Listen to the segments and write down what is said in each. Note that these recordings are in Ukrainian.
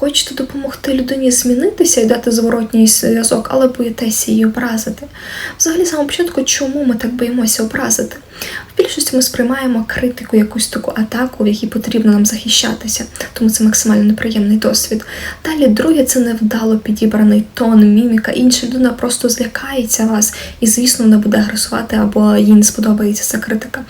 хочете допомогти людині змінитися і дати зворотній зв'язок, але боїтеся її образити. Взагалі, з самого початку, чому ми так боїмося образити? Більшості ми сприймаємо критику, якусь таку атаку, в якій потрібно нам захищатися, тому це максимально неприємний досвід. Далі, друге, це невдало підібраний тон, міміка. Інша людина просто злякається вас, і, звісно, вона буде агресувати або їй не сподобається ця критика.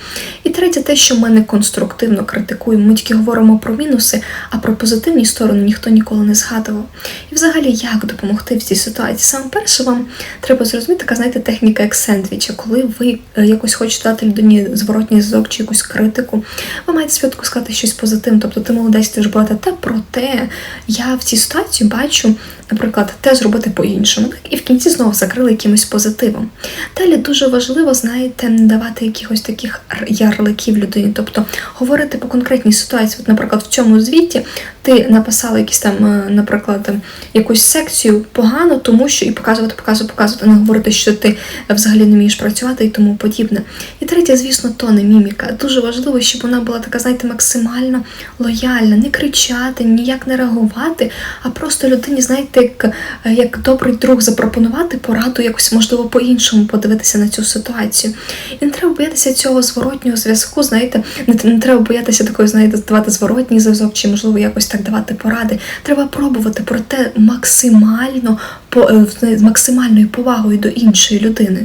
І третє, те, що ми не конструктивно критикуємо. Ми тільки говоримо про мінуси, а про позитивні сторони ніхто ніколи не згадував. І взагалі, як допомогти в цій ситуації? Саме перше, вам треба зрозуміти, така знаєте, техніка як сендвіча, коли ви е, якось хочете дати людині зворотній зв'язок чи якусь критику, ви маєте святку сказати щось позитивне, тобто ти молодець, ти ж була та проте я в цій ситуації бачу, наприклад, те зробити по-іншому, так і в кінці знову закрили якимось позитивом. Далі дуже важливо, знаєте, не давати якихось таких ярликів людині, тобто говорити по конкретній ситуації. От, наприклад, в цьому звіті ти написала якісь там, е, наприклад, якусь секцію погано, тому що і показувати, показувати, показувати, не говорити, що ти взагалі не вмієш працювати і тому подібне. І третє, звісно, тони міміка. Дуже важливо, щоб вона була така, знаєте, максимально лояльна, не кричати, ніяк не реагувати, а просто людині, знаєте, як, як добрий друг запропонувати пораду якось, можливо, по-іншому подивитися на цю ситуацію. І не треба боятися цього зворотнього зв'язку, знаєте, не, не треба боятися такої, знаєте, давати зворотній зв'язок, чи можливо якось так давати поради. Треба пробувати, проте максимально по е, з максимальною повагою до іншої людини.